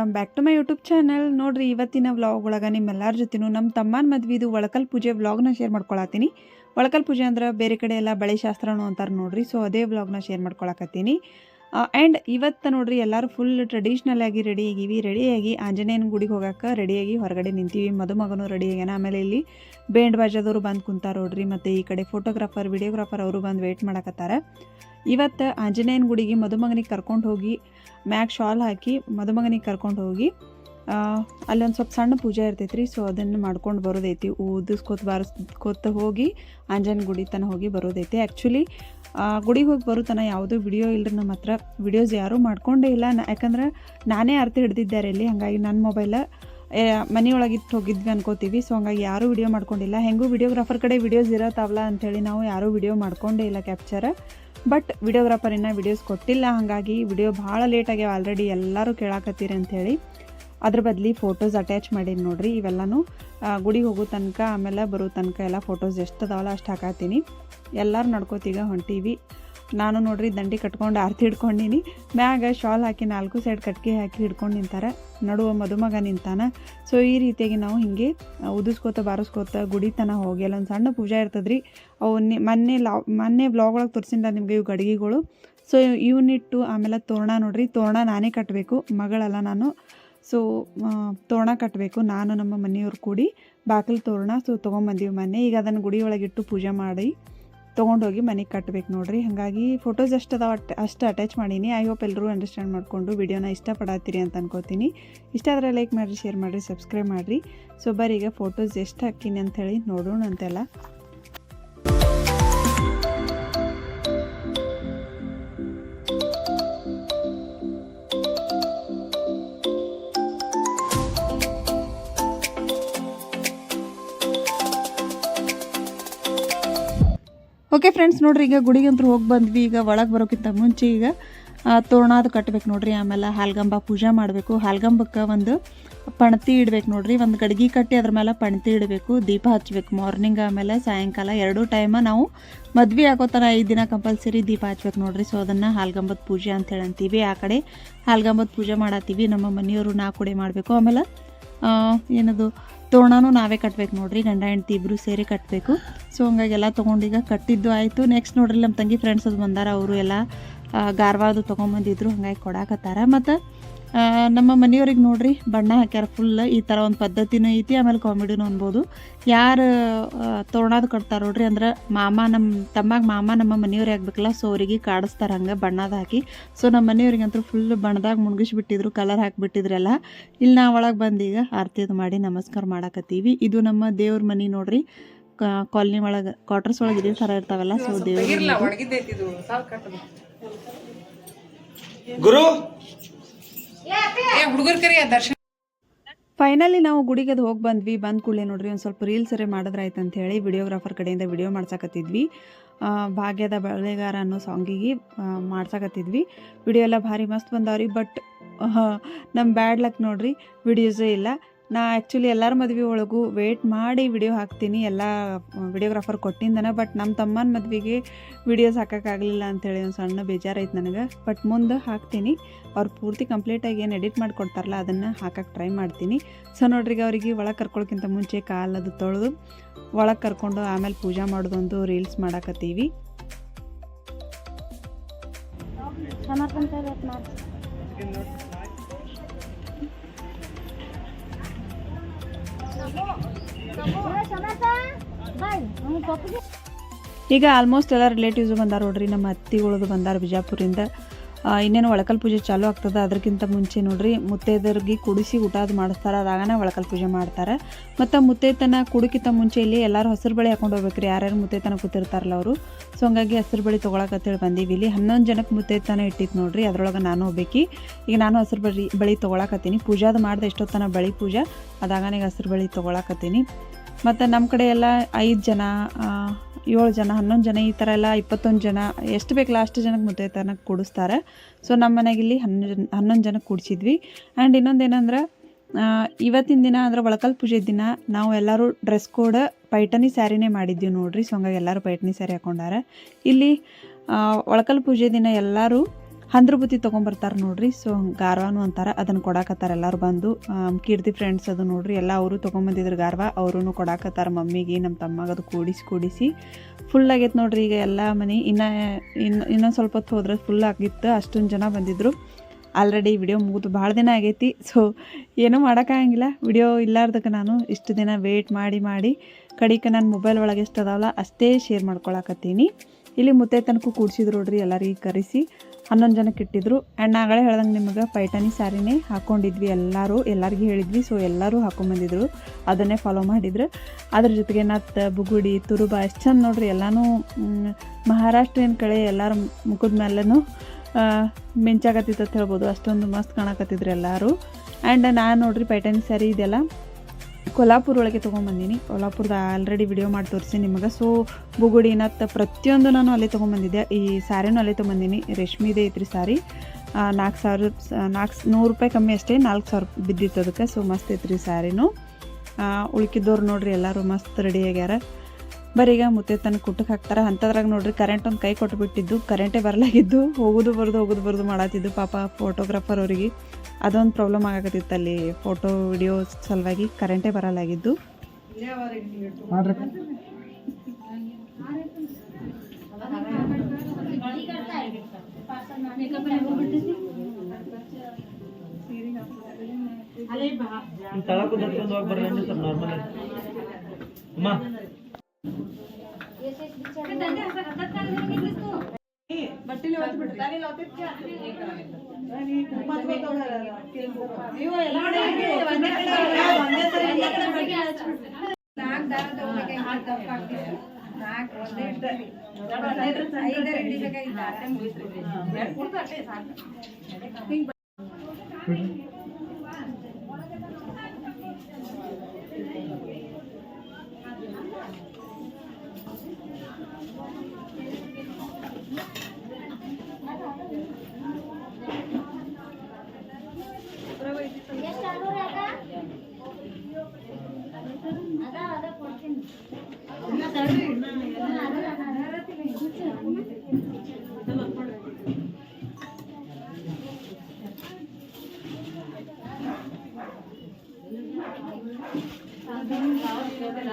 Welcome back to my YouTube channel. ನೋಡ್ರಿ, ಇವತ್ತಿನ vlog ಒಳಗೆ ನಿಮ್ಮೆಲ್ಲರ ಜೊತೆನೂ ನಮ್ಮ ತಮ್ಮನ ಮದ್ವಿದು ಒಳಕಲ್ ಪೂಜೆ ವ್ಲಾಗ್ನ ಶೇರ್ ಮಾಡ್ಕೊಳತ್ತೀನಿ. ಒಳಕಲ್ ಪೂಜೆ ಅಂದ್ರೆ ಬೇರೆ ಕಡೆ ಎಲ್ಲ ಬಳೆ ಶಾಸ್ತ್ರನೂ ಅಂತಾರೆ ನೋಡ್ರಿ ಸೊ ಅದೇ ವ್ಲಾಗ್ನ ಶೇರ್ ಮಾಡ್ಕೊಳಕತ್ತೀನಿ. ಆ್ಯಂಡ್ ಇವತ್ತು ನೋಡ್ರಿ, ಎಲ್ಲರೂ ಫುಲ್ ಟ್ರೆಡಿಷ್ನಲ್ ಆಗಿ ರೆಡಿ ಆಗಿವಿ. ರೆಡಿಯಾಗಿ ಆಂಜನೇಯನ ಗುಡಿಗೆ ಹೋಗಕ್ಕೆ ರೆಡಿಯಾಗಿ ಹೊರಗಡೆ ನಿಂತೀವಿ. ಮದುಮಗನು ರೆಡಿ ಆಗ್ಯಾನ. ಆಮೇಲೆ ಇಲ್ಲಿ ಬೇಂಡ್ ಬಾಜಾದವರು ಬಂದು ಕುಂತಾರೆ ನೋಡ್ರಿ, ಮತ್ತು ಈ ಕಡೆ ಫೋಟೋಗ್ರಾಫರ್ ವಿಡಿಯೋಗ್ರಾಫರ್ ಅವರು ಬಂದು ವೇಟ್ ಮಾಡಕತ್ತಾರ. ಇವತ್ತು ಆಂಜನೇಯನ ಗುಡಿಗೆ ಮದುಮಗನಿಗೆ ಕರ್ಕೊಂಡು ಹೋಗಿ ಮ್ಯಾಗ್ ಶಾಲ್ ಹಾಕಿ ಮದುಮಗನಿಗೆ ಕರ್ಕೊಂಡು ಹೋಗಿ ಅಲ್ಲೊಂದು ಸ್ವಲ್ಪ ಸಣ್ಣ ಪೂಜೆ ಇರ್ತೈತೆ ರೀ ಸೊ ಅದನ್ನು ಮಾಡ್ಕೊಂಡು ಬರೋದೈತಿ. ಊದಿಸ್ಕೊತ ಬಾರಿಸ್ಕೊತ ಹೋಗಿ ಆಂಜನೇಯನ ಗುಡಿ ತನಕ ಹೋಗಿ ಬರೋದೈತಿ. ಆ್ಯಕ್ಚುಲಿ ಗುಡಿಗೆ ಹೋಗಿ ಬರೋ ತನಕ ಯಾವುದೂ ವಿಡಿಯೋ ಇಲ್ಲರಿ ನಮ್ಮ ಹತ್ರ. ವಿಡಿಯೋಸ್ ಯಾರೂ ಮಾಡ್ಕೊಂಡೇ ಇಲ್ಲ. ಯಾಕಂದ್ರೆ ನಾನೇ ಅರ್ಥ ಹಿಡ್ದಿದ್ದಾರೆ ಇಲ್ಲಿ. ಹಾಗಾಗಿ ನನ್ನ ಮೊಬೈಲ ಮನೆಯೊಳಗೆ ಇತ್ತು ಹೋಗಿದ್ವಿ ಅನ್ಕೋತೀವಿ. ಸೊ ಹಂಗಾಗಿ ಯಾರೂ ವಿಡಿಯೋ ಮಾಡ್ಕೊಂಡಿಲ್ಲ. ಹೆಂಗೂ ವಿಡಿಯೋಗ್ರಾಫರ್ ಕಡೆ ವಿಡಿಯೋಸ್ ಇರತ್ತಾವಲ್ಲ ಅಂಥೇಳಿ ನಾವು ಯಾರೂ ವಿಡಿಯೋ ಮಾಡ್ಕೊಂಡೇ ಇಲ್ಲ ಕ್ಯಾಪ್ಚರ್ ಬಟ್ ವಿಡಿಯೋಗ್ರಾಫರ್ ಇನ್ನೂ ವಿಡಿಯೋಸ್ ಕೊಟ್ಟಿಲ್ಲ. ಹಾಗಾಗಿ ವಿಡಿಯೋ ಭಾಳ ಲೇಟ್ ಆಗ್ಯಾವ ಆಲ್ರೆಡಿ ಎಲ್ಲರೂ ಕೇಳಾಕತ್ತೀರಿ ಅಂಥೇಳಿ ಅದ್ರ ಬದಲಿ ಫೋಟೋಸ್ ಅಟ್ಯಾಚ್ ಮಾಡೀನಿ ನೋಡ್ರಿ ಇವೆಲ್ಲನೂ. ಗುಡಿಗೆ ಹೋಗೋ ತನಕ, ಆಮೇಲೆ ಬರೋ ತನಕ ಎಲ್ಲ ಫೋಟೋಸ್ ಎಷ್ಟು ಅದಾವಲ್ಲ ಅಷ್ಟು ಹಾಕಾತೀನಿ ಎಲ್ಲರೂ ನಡ್ಕೋತೀಗ ಹೊಂಟೀವಿ. ನಾನು ನೋಡ್ರಿ ದಂಡಿ ಕಟ್ಕೊಂಡು ಆರತಿ ಹಿಡ್ಕೊಂಡಿನಿ. ಮ್ಯಾಗ ಶಾಲ್ ಹಾಕಿ ನಾಲ್ಕು ಸೈಡ್ ಕಟ್ಗೆ ಹಾಕಿ ಹಿಡ್ಕೊಂಡು ನಿಂತಾರೆ. ನಡುವ ಮದುಮಗ ನಿಂತಾನ. ಸೊ ಈ ರೀತಿಯಾಗಿ ನಾವು ಹಿಂಗೆ ಉದಿಸ್ಕೋತ ಬಾರಿಸ್ಕೋತ ಗುಡಿ ತನ ಹೋಗಿ. ಅಲ್ಲೊಂದು ಸಣ್ಣ ಪೂಜೆ ಇರ್ತದ್ರಿ. ಅವು ಮೊನ್ನೆ ಲಾ, ಮೊನ್ನೆ ಬ್ಲಾಗ್ ಒಳಗೆ ತೋರಿಸಿಲ್ಲ ನಿಮಗೆ ಇವು ಗಡಿಗೆಗಳು. ಸೊ ಇವನ್ನಿಟ್ಟು ಆಮೇಲೆ ತೋರಣ ನೋಡ್ರಿ. ತೋರಣ ನಾನೇ ಕಟ್ಟಬೇಕು ಮಗಳಲ್ಲ ನಾನು. ಸೊ ತೋರಣ ಕಟ್ಟಬೇಕು ನಾನು ನಮ್ಮ ಮನೆಯವ್ರು ಕೂಡಿ. ಬಾಗಿಲು ತೋರಣ ಸೊ ತೊಗೊಂಬಂದೀವಿ ಮೊನ್ನೆ. ಈಗ ಅದನ್ನು ಗುಡಿ ಒಳಗಿಟ್ಟು ಪೂಜೆ ಮಾಡಿ. ತೊಗೊಂಡೋಗಿ ಮನೆಗೆ ಕಟ್ಟಬೇಕು ನೋಡ್ರಿ. ಹಾಗಾಗಿ ಫೋಟೋಸ್ ಎಷ್ಟು ಅದಾವ ಅಷ್ಟು ಅಟ್ಯಾಚ್ ಮಾಡೀನಿ. ಐ ಹೋಪ್ ಎಲ್ಲರೂ ಅಂಡರ್ಸ್ಟ್ಯಾಂಡ್ ಮಾಡಿಕೊಂಡು ವಿಡಿಯೋನ ಇಷ್ಟಪಡತ್ತೀರಿ ಅಂತ ಅನ್ಕೋತೀನಿ. ಇಷ್ಟ ಆದರೆ ಲೈಕ್ ಮಾಡಿರಿ ಶೇರ್ ಮಾಡಿರಿ ಸಬ್ಸ್ಕ್ರೈಬ್ ಮಾಡಿರಿ. ಸೊ ಬರೀ ಈಗ ಫೋಟೋಸ್ ಎಷ್ಟು ಹಾಕೀನಿ ಅಂಥೇಳಿ ನೋಡೋಣ ಓಕೆ ಫ್ರೆಂಡ್ಸ್ ನೋಡ್ರಿ, ಈಗ ಗುಡಿಗಂತೂ ಹೋಗಿ ಬಂದ್ವಿ. ಈಗ ಒಳಗೆ ಬರೋಕ್ಕಿಂತ ಮುಂಚೆ ಈಗ ತೋರಣ ಅದು ಕಟ್ಟಬೇಕು ನೋಡ್ರಿ. ಆಮೇಲೆ ಹಾಲ್ಗಂಬ ಪೂಜೆ ಮಾಡಬೇಕು. ಹಾಲ್ಗಂಬಕ್ಕೆ ಒಂದು ಪಣತಿ ಇಡ್ಬೇಕು ನೋಡ್ರಿ. ಒಂದು ಗಡ್ಗಿ ಕಟ್ಟಿ ಅದ್ರ ಮೇಲೆ ಪಣತಿ ಇಡಬೇಕು. ದೀಪ ಹಚ್ಬೇಕು. ಮಾರ್ನಿಂಗ್ ಆಮೇಲೆ ಸಾಯಂಕಾಲ ಎರಡೂ ಟೈಮ ನಾವು ಮದ್ವೆ ಆಗೋತನ ಐದು ದಿನ ಕಂಪಲ್ಸರಿ ದೀಪ ಹಚ್ಬೇಕು ನೋಡ್ರಿ. ಸೊ ಅದನ್ನು ಹಾಲ್ಗಂಬದ ಪೂಜೆ ಅಂತ ಹೇಳಿ ಅಂತೀವಿ ಆ ಕಡೆ ಹಾಲ್ಗಂಬದ ಪೂಜೆ ಮಾಡತ್ತೀವಿ. ನಮ್ಮ ಮನೆಯವರು ನಾ ಕೂಡ ಮಾಡಬೇಕು. ಆಮೇಲೆ ಏನದು ತೋರಣನೂ ನಾವೇ ಕಟ್ಬೇಕು ನೋಡ್ರಿ, ಗಂಡ ಹೆಂಡ್ತಿ ಇಬ್ಬರು ಸೇರಿ ಕಟ್ಟಬೇಕು ಸೊ ಹಂಗಾಗಿ ಎಲ್ಲ ತೊಗೊಂಡೀಗ ಕಟ್ಟಿದ್ದು ಆಯಿತು. ನೆಕ್ಸ್ಟ್ ನೋಡ್ರಿ ನಮ್ಮ ತಂಗಿ ಫ್ರೆಂಡ್ಸ್ ಅದು ಬಂದಾರ, ಅವರು ಎಲ್ಲ ಗಾರ್ವಾದು ತೊಗೊಂಬಂದಿದ್ರು, ಹಂಗಾಗಿ ಕೊಡಾಕತ್ತಾರ. ಮತ್ತು ನಮ್ಮ ಮನೆಯವ್ರಿಗೆ ನೋಡ್ರಿ ಬಣ್ಣ ಹಾಕ್ಯಾರ ಫುಲ್ ಈ ಥರ ಒಂದು ಪದ್ಧತಿನೂ ಐತಿ ಆಮೇಲೆ ಕಾಮಿಡಿನೂ ಅನ್ಬೋದು. ಯಾರು ತೋರಣದು ಕಟ್ತಾರ ನೋಡ್ರಿ ಅಂದ್ರೆ ಮಾಮ ನಮ್ಮ ತಮ್ಮಾಗ ಮಾಮ ನಮ್ಮ ಮನೆಯವ್ರಿಗೆ ಆಗ್ಬೇಕಲ್ಲ ಸೊ ಅವರಿಗೆ ಕಾಡಿಸ್ತಾರೆ ಹಂಗೆ ಬಣ್ಣದ ಹಾಕಿ. ಸೊ ನಮ್ಮ ಮನೆಯವ್ರಿಗಂತೂ ಫುಲ್ ಬಣ್ಣದಾಗ ಮುಣಗಿಸ್ಬಿಟ್ಟಿದ್ರು ಕಲರ್ ಹಾಕಿಬಿಟ್ಟಿದ್ರೆಲ್ಲ ಇಲ್ಲಿ ನಾವು ಒಳಗೆ ಬಂದೀಗ ಆರ್ತಿದು ಮಾಡಿ ನಮಸ್ಕಾರ ಮಾಡಾಕತ್ತೀವಿ. ಇದು ನಮ್ಮ ದೇವ್ರ ಮನೆ ನೋಡ್ರಿ ಕಾಲೋನಿ ಒಳಗೆ ಕ್ವಾರ್ಟರ್ಸ್ ಒಳಗೆ ಇದೇ ಥರ ಇರ್ತಾವಲ್ಲ ಸೊ ದೇವ್ರ ಗುರು ಹುಡುಗರ ಕರಿ ದರ್ಶನ ಫೈನಲಿ ನಾವು ಗುಡಿಗೆ ಅದು ಹೋಗಿ ಬಂದ್ವಿ. ಬಂದ ಕೂಡಲೇ ನೋಡ್ರಿ, ಒಂದು ಸ್ವಲ್ಪ ರೀಲ್ಸ್ ಅರೇ ಮಾಡಿದ್ರೆ ಆಯ್ತು ಅಂತ ಹೇಳಿ ವಿಡಿಯೋಗ್ರಾಫರ್ ಕಡೆಯಿಂದ ವಿಡಿಯೋ ಮಾಡ್ಸಕತ್ತಿದ್ವಿ. ಭಾಗ್ಯದ ಬಳೆಗಾರ ಅನ್ನೋ ಸಾಂಗಿಗೆ ಮಾಡ್ಸಕತ್ತಿದ್ವಿ. ವಿಡಿಯೋ ಎಲ್ಲ ಭಾರಿ ಮಸ್ತ್ ಬಂದವ್ರಿ ಬಟ್ ನಮ್ಮ ಬ್ಯಾಡ್ ಲಕ್ ನೋಡ್ರಿ ವಿಡಿಯೋಸೇ ಇಲ್ಲ. ನಾ ಆ್ಯಕ್ಚುಲಿ ಎಲ್ಲರ ಮದುವೆ ಒಳಗೂ ವೇಟ್ ಮಾಡಿ ವಿಡಿಯೋ ಹಾಕ್ತೀನಿ, ಎಲ್ಲ ವಿಡಿಯೋಗ್ರಾಫರ್ ಕೊಟ್ಟಿಂದನ ಬಟ್ ನಮ್ಮ ತಮ್ಮನ ಮದುವೆಗೆ ವಿಡಿಯೋಸ್ ಹಾಕೋಕ್ಕಾಗಲಿಲ್ಲ ಅಂತೇಳಿ ಒಂದು ಸಣ್ಣ ಬೇಜಾರಾಯ್ತು ನನಗೆ. ಬಟ್ ಮುಂದೆ ಹಾಕ್ತೀನಿ. ಅವ್ರು ಪೂರ್ತಿ ಕಂಪ್ಲೀಟಾಗಿ ಏನು ಎಡಿಟ್ ಮಾಡಿಕೊಡ್ತಾರಲ್ಲ, ಅದನ್ನು ಹಾಕಕ್ಕೆ ಟ್ರೈ ಮಾಡ್ತೀನಿ. ಸೊ ನೋಡ್ರಿಗೆ ಅವರಿಗೆ ಒಳಗೆ ಕರ್ಕೊಳಕ್ಕಿಂತ ಮುಂಚೆ ಕಾಲದು ತೊಳೆದು, ಒಳಗೆ ಕರ್ಕೊಂಡು ಆಮೇಲೆ ಪೂಜೆ ಮಾಡೋದೊಂದು ರೀಲ್ಸ್ ಮಾಡಾಕತ್ತೀವಿ. ಈಗ ಆಲ್ಮೋಸ್ಟ್ ಎಲ್ಲ ರಿಲೇಟಿವ್ಸು ಬಂದಾರ ನೋಡ್ರಿ ನಮ್ಮ ಅತ್ತಿಗಳದು ಬಂದಾರ ಬಿಜಾಪುರಿಂದ. ಇನ್ನೇನು ಒಳಕಲ್ ಪೂಜೆ ಚಾಲೂ ಆಗ್ತದೆ? ಅದಕ್ಕಿಂತ ಮುಂಚೆ ನೋಡ್ರಿ ಮುತ್ತೈದರಿಗೆ ಕುಡಿಸಿ ಊಟ ಅದು ಮಾಡಿಸ್ತಾರೆ. ಅದಾಗನೇ ಒಳಕಲ್ ಪೂಜೆ ಮಾಡ್ತಾರೆ. ಮತ್ತು ಮುತ್ತೈತನ ಕುಡಕ್ಕಿಂತ ಮುಂಚೆ ಇಲ್ಲಿ ಎಲ್ಲರೂ ಹಸಿರು ಬಳಿ ಹಾಕೊಂಡು ಹೋಗ್ಬೇಕ್ರಿ. ಯಾರ್ಯಾರು ಮುತ್ತೈತನ ಕೂತಿರ್ತಾರಲ್ಲ ಅವರು. ಸೊ ಹಂಗಾಗಿ ಹಸಿರು ಬಳೆ ತೊಗೊಳಕತ್ತೇಳಿ ಬಂದೀವಿ ಇಲ್ಲಿ. ಹನ್ನೊಂದು ಜನಕ್ಕೆ ಮುತ್ತೈತನ ಇಟ್ಟಿತ್ತು ನೋಡ್ರಿ. ಅದರೊಳಗೆ ನಾನು ಹೋಗ್ಬೇಕಿ ಈಗ ನಾನು ಹಸಿರು ಬಳಿ ಬಳಿ ತೊಗೊಳಕತ್ತೀನಿ. ಪೂಜಾದ ಮಾಡಿದೆ ಎಷ್ಟೊತ್ತನ ಬಳಿ ಪೂಜಾ. ಅದಾಗನೇ ಹಸಿರು ಬಳಿ ತೊಗೊಳಕತ್ತೀನಿ. ಮತ್ತು ನಮ್ಮ ಕಡೆ ಎಲ್ಲ ಐದು ಜನ ಏಳು ಜನ, ಹನ್ನೊಂದು ಜನ ಈ ಥರ ಎಲ್ಲ ಇಪ್ಪತ್ತೊಂದು ಜನ, ಎಷ್ಟು ಬೇಕು ಲಾಸ್ಟ್ ಜನಕ್ಕೆ ಮುದ್ದೆ ತನಕ ಕೂಡಿಸ್ತಾರೆ. ಸೊ ನಮ್ಮ ಮನೆಗೆ ಇಲ್ಲಿ ಹನ್ನೊಂದು ಹನ್ನೊಂದು ಜನಕ್ಕೆ ಕೂಡಿಸಿದ್ವಿ. ಆ್ಯಂಡ್ ಇನ್ನೊಂದು ಏನಂದ್ರೆ ಇವತ್ತಿನ ದಿನ ಅಂದ್ರೆ ಒಳಕಲ್ ಪೂಜೆ ದಿನ, ನಾವು ಎಲ್ಲರೂ ಡ್ರೆಸ್ ಕೋಡ್ ಪೈಟನಿ ಸ್ಯಾರಿನೇ ಮಾಡಿದ್ದೀವಿ ನೋಡ್ರಿ. ಸೊ ಹಂಗಾಗಿ ಎಲ್ಲರೂ ಪೈಟನಿ ಸ್ಯಾರಿ ಹಾಕೊಂಡಾರೆ. ಇಲ್ಲಿ ಒಳಕಲ್ ಪೂಜೆ ದಿನ ಎಲ್ಲರೂ ಹಂದ್ರ ಬುತ್ತಿ ತೊಗೊಂಬರ್ತಾರೆ ನೋಡ್ರಿ. ಸೊ ಗಾರ್ವಾನು ಅಂತಾರೆ ಅದನ್ನು ಕೊಡಾಕತ್ತಾರ ಎಲ್ಲರೂ ಬಂದು ಕೀರ್ತಿ ಫ್ರೆಂಡ್ಸ್ ಅದು ನೋಡ್ರಿ, ಎಲ್ಲ ಅವರು ತೊಗೊಂಬಂದಿದ್ರು ಗಾರ್ವ ಅವರು ಕೊಡಾಕತ್ತಾರ ಮಮ್ಮಿಗೆ ನಮ್ಮ ತಮ್ಮಗೆ ಅದು ಕೂಡಿಸಿ ಕೂಡಿಸಿ. ಫುಲ್ ಆಗೈತೆ ನೋಡ್ರಿ ಈಗ ಎಲ್ಲ ಮನೆ, ಇನ್ನ ಇನ್ನು ಇನ್ನೊಂದು ಸ್ವಲ್ಪ ಹೊತ್ತು ಹೋದ್ರೆ ಫುಲ್ ಆಗಿತ್ತು, ಅಷ್ಟೊಂದು ಜನ ಬಂದಿದ್ದರು ಆಲ್ರೆಡಿ ವಿಡಿಯೋ ಮುಗಿದು ಭಾಳ ದಿನ ಆಗೈತಿ. ಸೊ ಏನೂ ಮಾಡೋಕ್ಕಾಗಂಗಿಲ್ಲ ವಿಡಿಯೋ ಇಲ್ಲಾರ್ದಕ್ಕೆ ನಾನು ಇಷ್ಟು ದಿನ ವೇಟ್ ಮಾಡಿ ಮಾಡಿ, ಕಡಿಕ ನನ್ನ ಮೊಬೈಲ್ ಒಳಗೆ ಎಷ್ಟು ಅದಾವಲ್ಲ, ಅಷ್ಟೇ ಶೇರ್ ಮಾಡ್ಕೊಳಕತ್ತೀನಿ. ಇಲ್ಲಿ ಮುತ್ತೆ ತನಕ ಕೂಡ್ಸಿದ್ರು ನೋಡ್ರಿ ಎಲ್ಲರಿಗೆ ಕರೆಸಿ. ಹನ್ನೊಂದು ಜನಕ್ಕೆ ಇಟ್ಟಿದ್ರು. ಆ್ಯಂಡ್ ನಾಗಳೇ ಹೇಳ್ದಂಗೆ ನಿಮಗೆ ಪೈಟಾನಿ ಸ್ಯಾರಿನೇ ಹಾಕ್ಕೊಂಡಿದ್ವಿ ಎಲ್ಲರೂ. ಎಲ್ಲರಿಗೂ ಹೇಳಿದ್ವಿ ಸೊ ಎಲ್ಲರೂ ಹಾಕೊಂಬಂದಿದ್ರು. ಅದನ್ನೇ ಫಾಲೋ ಮಾಡಿದ್ರು. ಅದ್ರ ಜೊತೆಗೆ ನತ್ತ ಬುಗುಡಿ, ತುರುಬ ಎಷ್ಟು ಚಂದ ನೋಡ್ರಿ ಎಲ್ಲನೂ ಮಹಾರಾಷ್ಟ್ರೀಯನ್ ಕಡೆ ಎಲ್ಲರ ಮುಖದ ಮೇಲೂ ಮಿಂಚಾಗತ್ತಿತ್ತು ಅಂತ ಹೇಳ್ಬೋದು. ಅಷ್ಟೊಂದು ಮಸ್ತ್ ಕಾಣಕತ್ತಿದ್ರು ಎಲ್ಲರೂ. ಆ್ಯಂಡ್ ನಾನು ನೋಡ್ರಿ ಪೈಠಾನಿ ಸ್ಯಾರಿ ಇದೆಲ್ಲ. ಕೊಲ್ಹಾಪುರ ಒಳಗೆ ತೊಗೊಂಬಂದಿನಿ. ಕೊಲ್ಹಾಪುರದ ಆಲ್ರೆಡಿ ವಿಡಿಯೋ ಮಾಡಿ ತೋರಿಸಿ ನಿಮಗೆ. ಸೊ ಬುಗುಡಿನ ನತ್ತ ಪ್ರತಿಯೊಂದು ನಾನು ಅಲ್ಲೇ ತೊಗೊಂಬಂದಿದ್ದೆ. ಈ ಸ್ಯಾರಿನೂ ಅಲ್ಲೇ ತೊಗೊಂಬಂದಿನಿ. ರೇಷ್ಮಿದೇ ಐತ್ರಿ ಸ್ಯಾರಿ ನಾಲ್ಕು ಸಾವಿರ ನಾಲ್ಕು ನೂರು ರೂಪಾಯಿ ಕಮ್ಮಿ ಅಷ್ಟೇ, ನಾಲ್ಕು ಸಾವಿರ ಬಿದ್ದಿತ್ತು ಅದಕ್ಕೆ. ಸೊ ಮಸ್ತ್ ಐತ್ರಿ ಸ್ಯಾರಿನೂ ಉಳ್ಕಿದ್ದವ್ರು ನೋಡ್ರಿ ಎಲ್ಲರೂ ಮಸ್ತ್ ರೆಡಿ ಆಗ್ಯಾರ. ಬರೀ ಈಗ ಮುತ್ತೆ ತನಕ ಕುಟ್ಟಕ್ಕೆ ಹಾಕ್ತಾರೆ. ಅಂಥದ್ರಾಗ ನೋಡ್ರಿ ಕರೆಂಟ್ ಒಂದು ಕೈ ಕೊಟ್ಟು ಬಿಟ್ಟಿದ್ದು ಕರೆಂಟೇ ಬರಲಾಗಿದ್ದು, ಹೋಗೋದು ಬರೋದು ಹೋಗೋದು ಬರೋದು ಮಾಡತ್ತಿದ್ದು ಪಾಪ ಫೋಟೋಗ್ರಾಫರ್ ಅವರಿಗೆ. ಅದೊಂದು ಪ್ರಾಬ್ಲಮ್ ಆಗಕತ್ತಿತ್ತು ಅಲ್ಲಿ ಫೋಟೋ ವಿಡಿಯೋ ಸಲುವಾಗಿ ಕರೆಂಟೇ ಬರಲಾಗಿದ್ದು. ತಳಕು ದರ್ಶನ ಹೋಗಿ ಬರ್ರಿ ಸಾಕು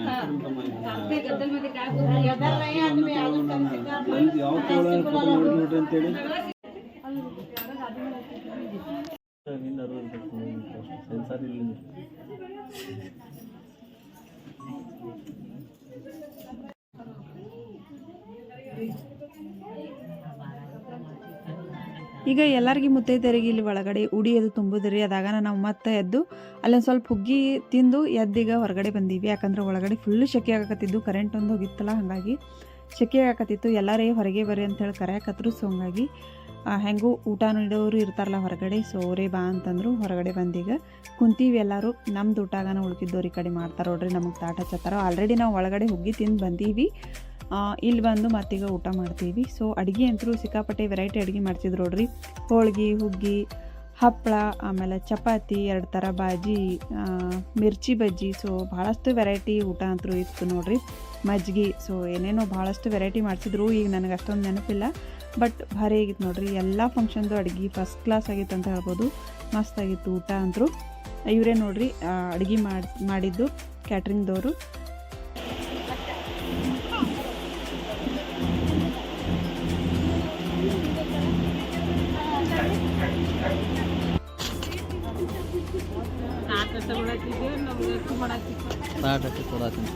ನಾರ್ಮಲ್ ಅಮ್ಮ ಸೆನ್ಸಾರ್ ಈಗ ಎಲ್ಲರಿಗೂ ಮುತ್ತೈದೆಯರಿಗೆ ಇಲ್ಲಿ ಒಳಗಡೆ ಉಡಿ ಅದು ತುಂಬುದ್ರಿ ಅದಾಗ ನಾವು ಮತ್ತೆ ಎದ್ದು ಅಲ್ಲೊಂದು ಸ್ವಲ್ಪ ಹುಗ್ಗಿ ತಿಂದು ಎದ್ದೀಗ ಹೊರಗಡೆ ಬಂದೀವಿ. ಯಾಕಂದ್ರೆ ಒಳಗಡೆ ಫುಲ್ಲು ಶೆಕೆ ಆಗಕತ್ತಿದ್ದು ಕರೆಂಟ್ ಒಂದು ಹೋಗಿತ್ತಲ್ಲ, ಹಾಗಾಗಿ ಶೆಕೆ ಆಗಕತ್ತಿತ್ತು. ಎಲ್ಲರೇ ಹೊರಗೆ ಬರ್ರಿ ಅಂತೇಳಿ ಕರೆಯಕತ್ರು. ಸೊ ಹಂಗಾಗಿ ಹೆಂಗೂ ಊಟ ನೀಡೋರು ಇರ್ತಾರಲ್ಲ ಹೊರಗಡೆ ಸೊ ಅವರೇ ಬಾ ಅಂತಂದ್ರು ಹೊರಗಡೆ ಬಂದೀಗ. ಕುಂತೀವಿ ಎಲ್ಲರೂ. ನಮ್ದು ಊಟಾಗನ ಉಳ್ಕಿದ್ದವ್ರು ಈ ಕಡೆ ಮಾಡ್ತಾರೆ ನೋಡ್ರಿ, ನಮಗೆ ತಾಟ ಹಚ್ಚತ್ತಾರ. ಆಲ್ರೆಡಿ ನಾವು ಒಳಗಡೆ ಹುಗ್ಗಿ ತಿಂದು ಬಂದೀವಿ. ಇಲ್ಲಿ ಬಂದು ಮತ್ತೀಗ ಊಟ ಮಾಡ್ತೀವಿ. ಸೊ ಅಡುಗೆ ಅಂತೂ ಸಿಕ್ಕಾಪಟ್ಟೆ ವೆರೈಟಿ ಅಡುಗೆ ಮಾಡ್ತಿದ್ರು ನೋಡ್ರಿ. ಹೋಳಿಗೆ, ಹುಗ್ಗಿ ಹಪ್ಪಳ ಆಮೇಲೆ ಚಪಾತಿ, ಎರಡು ಥರ ಬಾಜಿ ಮಿರ್ಚಿ ಬಜ್ಜಿ. ಸೊ ಭಾಳಷ್ಟು ವೆರೈಟಿ ಊಟ ಅಂತೂ ಇತ್ತು ನೋಡ್ರಿ. ಮಜ್ಜಿಗೆ ಸೊ ಏನೇನೋ ಭಾಳಷ್ಟು ವೆರೈಟಿ ಮಾಡಿಸಿದ್ರು. ಈಗ ನನಗೆ ಅಷ್ಟೊಂದು ನೆನಪಿಲ್ಲ. ಬಟ್ ಭಾರಿ ಆಗಿತ್ತು ನೋಡ್ರಿ. ಎಲ್ಲ ಫಂಕ್ಷನ್ದು ಅಡುಗೆ ಫಸ್ಟ್ ಕ್ಲಾಸ್ ಆಗಿತ್ತು ಅಂತ ಹೇಳ್ಬೋದು. ಮಸ್ತ್ ಆಗಿತ್ತು ಊಟ ಅಂತೂ ಇವರೇ ನೋಡ್ರಿ ಅಡುಗೆ ಮಾಡಿ, ಮಾಡಿದ್ದು ಕ್ಯಾಟ್ರಿಂಗ್ದವರು ಕೊಡತ್ತೀನಿ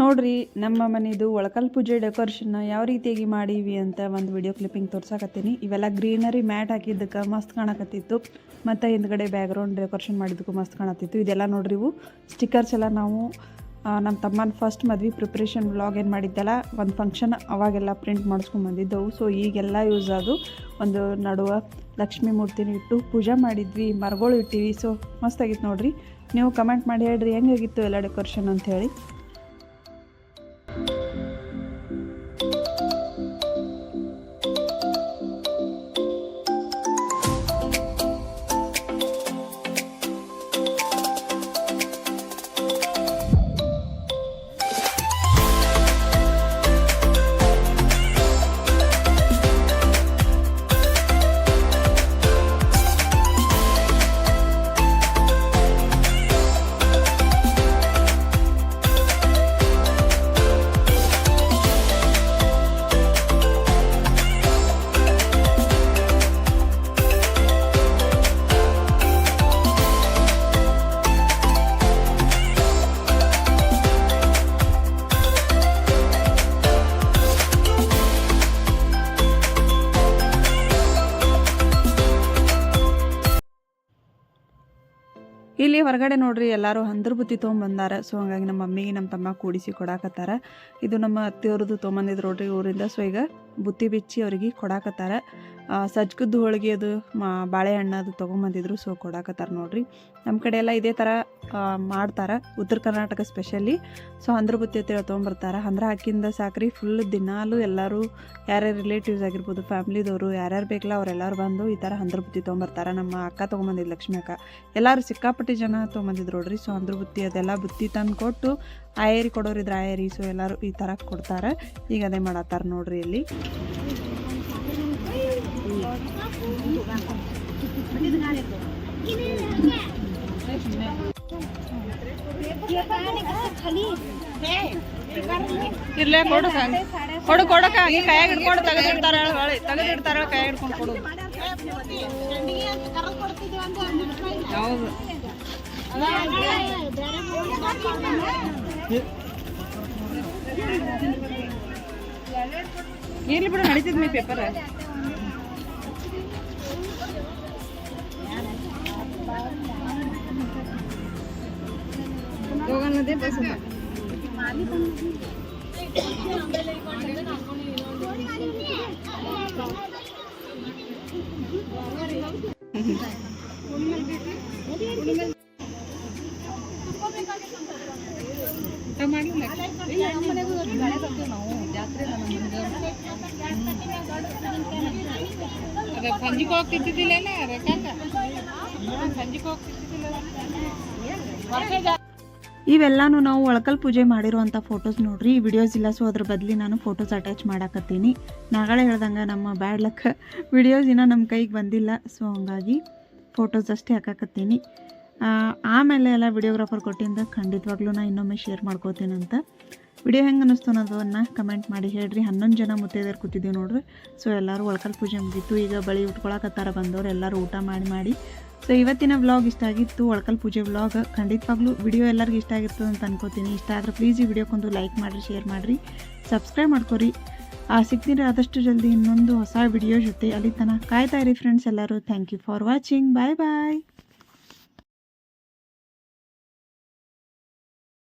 ನೋಡ್ರಿ, ನಮ್ಮ ಮನೆದು ಒಳಕಲ್ ಪೂಜೆ ಡೆಕೋರೇಷನ್ನ ಯಾವ ರೀತಿಯಾಗಿ ಮಾಡೀವಿ ಅಂತ ಒಂದು ವಿಡಿಯೋ ಕ್ಲಿಪ್ಪಿಂಗ್ ತೋರ್ಸಾಕತ್ತೀನಿ. ಇವೆಲ್ಲ ಗ್ರೀನರಿ ಮ್ಯಾಟ್ ಹಾಕಿದ್ದಕ್ಕೆ ಮಸ್ತ್ ಕಾಣಕತ್ತಿತ್ತು. ಮತ್ತು ಹಿಂದ್ಗಡೆ ಬ್ಯಾಕ್ಗ್ರೌಂಡ್ ಡೆಕೋರೇಷನ್ ಮಾಡಿದ್ದಕ್ಕೂ ಮಸ್ತ್ ಕಾಣತ್ತಿತ್ತು ಇದೆಲ್ಲ ನೋಡ್ರಿ ಇವು. ಸ್ಟಿಕ್ಕರ್ಸ್ ಎಲ್ಲ ನಾವು ನಮ್ಮ ತಮ್ಮನ ಫಸ್ಟ್ ಮದ್ವೆ ಪ್ರಿಪ್ರೇಷನ್ ವ್ಲಾಗ್ ಏನು ಮಾಡಿದ್ದೆಲ್ಲ, ಒಂದು ಫಂಕ್ಷನ್ ಅವಾಗೆಲ್ಲ ಪ್ರಿಂಟ್ ಮಾಡಿಸ್ಕೊಂಡು ಬಂದಿದ್ದವು ಸೊ ಈಗೆಲ್ಲ ಯೂಸ್ ಅದು ಒಂದು ನಡುವ ಲಕ್ಷ್ಮೀ ಮೂರ್ತಿನ ಇಟ್ಟು ಪೂಜೆ ಮಾಡಿದ್ವಿ, ಮರಗಳು ಇಟ್ಟಿವಿ. ಸೊ ಮಸ್ತಾಗಿತ್ತು ನೋಡ್ರಿ. ನೀವು ಕಮೆಂಟ್ ಮಾಡಿ ಹೇಳ್ರಿ ಹೆಂಗಾಗಿತ್ತು ಎಲ್ಲ ಡೆಕೋರೇಷನ್ ಅಂತ ಹೇಳಿ. ಹೊರಗಡೆ ನೋಡ್ರಿ ಎಲ್ಲರೂ ಹಂದ್ರ ಬುತ್ತಿ ತೊಗೊಂಬಂದಾರ ಸೊ ಹಂಗಾಗಿ ನಮ್ಮ ಮಮ್ಮಿಗೆ ನಮ್ಮ ತಮ್ಮ ಕೂಡಿಸಿ ಕೊಡಾಕತ್ತಾರ. ಇದು ನಮ್ಮ ಅತ್ತೆಯವ್ರದ್ದು ತೊಗೊಂಬಂದಿದ್ರು ನೋಡ್ರಿ, ಊರಿಂದ. ಸೊ ಈಗ ಬುತ್ತಿ ಬಿಚ್ಚಿ ಅವ್ರಿಗೆ ಕೊಡಾಕತ್ತಾರ. ಆ, ಸಜ್ಕದ್ದು ಹೋಳಿಗೆ ಅದು ಮಾ ಬಾಳೆಹಣ್ಣು ಅದು ತೊಗೊಂಬಂದಿದ್ರು ಸೊ ಕೊಡಾಕತ್ತಾರ ನೋಡ್ರಿ. ನಮ್ಮ ಕಡೆ ಎಲ್ಲ ಇದೇ ಥರ ಮಾಡ್ತಾರೆ. ಉತ್ತರ ಕರ್ನಾಟಕ ಸ್ಪೆಷಲಿ ಸೊ ಹಂದ್ರ ಬುತ್ತಿ ಅಂತೇಳಿ ತೊಗೊಂಬರ್ತಾರೆ. ಹಂದ್ರ ಹಾಕಿಂದ ಸಾಕ್ರಿ ಫುಲ್ ದಿನಾಲು ಎಲ್ಲರೂ ಯಾರ್ಯಾರು ರಿಲೇಟಿವ್ಸ್ ಆಗಿರ್ಬೋದು ಫ್ಯಾಮ್ಲಿದವರು ಯಾರ್ಯಾರು ಬೇಕಲ್ಲ ಅವರೆಲ್ಲರೂ ಬಂದು ಈ ಥರ ಹಂದ್ರ ಬುತ್ತಿ ತೊಗೊಂಬರ್ತಾರೆ. ನಮ್ಮ ಅಕ್ಕ ತೊಗೊಂಬಂದಿದ್ದು ಲಕ್ಷ್ಮಿ ಅಕ್ಕ. ಎಲ್ಲರೂ ಸಿಕ್ಕಾಪಟ್ಟಿ ಜನ ತೊಗೊಂಬಂದಿದ್ರು ನೋಡ್ರಿ. ಸೊ ಅಂದ್ರ ಬುತ್ತಿ ಅದೆಲ್ಲ ಬುತ್ತಿ ತಂದು ಕೊಟ್ಟು ಆಯರಿ ಕೊಡೋರಿದ್ರೆ ಆಯರಿ ಸೊ ಎಲ್ಲರೂ ಈ ಥರ ಕೊಡ್ತಾರೆ. ಈಗ ಅದೇ ಮಾಡತ್ತಾರೆ ನೋಡ್ರಿ ಇಲ್ಲಿ. ಇರ್ಲೇ ಕೊಡು ಕೊಡು ಕೊಡಕ ಹಂಗೆ ಕೈಯಾಗ ಹಿಡ್ಕೊಂಡು ತೆಗೆದಿಡ್ತಾರ ತೆಗೆದಿಡ್ತಾರ ಕೈಯಾಗ ಹಿಡ್ಕೊಂಡು ಕೊಡು. ಹೌದು. ಇರ್ಲಿ ಬಿಡು ನಡೀತಿದ್ ಮೀ ಪೇಪರ್ ಹೋಗೋಣದೇ ಬಸ್ ಸಂಜಿಗೆ ಹೋಗ್ತಿದ್ದಿಲ್ಲ ಸಂಜಿಗೆ ಇವೆಲ್ಲಾನು ನಾವು ಒಳಕಲ್ ಪೂಜೆ ಮಾಡಿರುವಂಥ ಫೋಟೋಸ್ ನೋಡ್ರಿ. ಈ ವಿಡಿಯೋಸ್ ಇಲ್ಲ ಸೊ ಅದ್ರ ಬದಲಿ ನಾನು ಫೋಟೋಸ್ ಅಟ್ಯಾಚ್ ಮಾಡಾಕತ್ತೀನಿ. ನಾಗಳೆ ಹೇಳ್ದಂಗೆ ನಮ್ಮ ಬ್ಯಾಡ್ ಲಕ್ ವಿಡಿಯೋಸ್ ಇನ್ನೂ ನಮ್ಮ ಕೈಗೆ ಬಂದಿಲ್ಲ ಸೊ ಹಂಗಾಗಿ ಫೋಟೋಸ್ ಅಷ್ಟೇ ಹಾಕಾಕತ್ತೀನಿ. ಆಮೇಲೆ ಎಲ್ಲ ವಿಡಿಯೋಗ್ರಾಫರ್ ಕೊಟ್ಟಿಂದ ಖಂಡಿತವಾಗ್ಲೂ ನಾ ಇನ್ನೊಮ್ಮೆ ಶೇರ್ ಮಾಡ್ಕೋತೀನಂತ ವಿಡಿಯೋ ಹೆಂಗೆ ಅನ್ನಿಸ್ತು ಅನ್ನೋದನ್ನು ಕಮೆಂಟ್ ಮಾಡಿ ಹೇಳ್ರಿ. ಹನ್ನೊಂದು ಜನ ಮುತ್ತೈದೆಯರು ಕೂತಿದ್ದೀವಿ ನೋಡ್ರಿ. ಸೊ ಎಲ್ಲರೂ ಒಳಕಲ್ ಪೂಜೆ ಮುಗೀತು. ಈಗ ಬಳಿ ಉಟ್ಕೊಳಕತ್ತಾರ ಬಂದವ್ರು, ಎಲ್ಲರೂ ಊಟ ಮಾಡಿ ಮಾಡಿ ಸೊ ಇವತ್ತಿನ ವ್ಲಾಗ್ ಇಷ್ಟ ಆಗಿತ್ತು ಒಳಕಲ್ ಪೂಜೆ ವ್ಲಾಗ್ ಖಂಡಿತವಾಗ್ಲೂ ವಿಡಿಯೋ ಎಲ್ಲರಿಗೂ ಇಷ್ಟ ಆಗಿರ್ತದೆ ಅಂತ ಅನ್ಕೋತೀನಿ. ಇಷ್ಟ ಆದರೆ ಪ್ಲೀಸ್ ಈ ವಿಡಿಯೋಕ್ಕೊಂದು ಲೈಕ್ ಮಾಡಿರಿ ಶೇರ್ ಮಾಡಿರಿ. ಸಬ್ಸ್ಕ್ರೈಬ್ ಮಾಡ್ಕೊರಿ. ಆ ಸಿಗ್ತೀರಿ ಆದಷ್ಟು ಜಲ್ದಿ ಇನ್ನೊಂದು ಹೊಸ ವಿಡಿಯೋ ಜೊತೆ ಅಲ್ಲಿ ತನಕ ಕಾಯ್ತಾ ಇರಿ ಫ್ರೆಂಡ್ಸ್ ಎಲ್ಲರೂ. Thank you for watching bye bye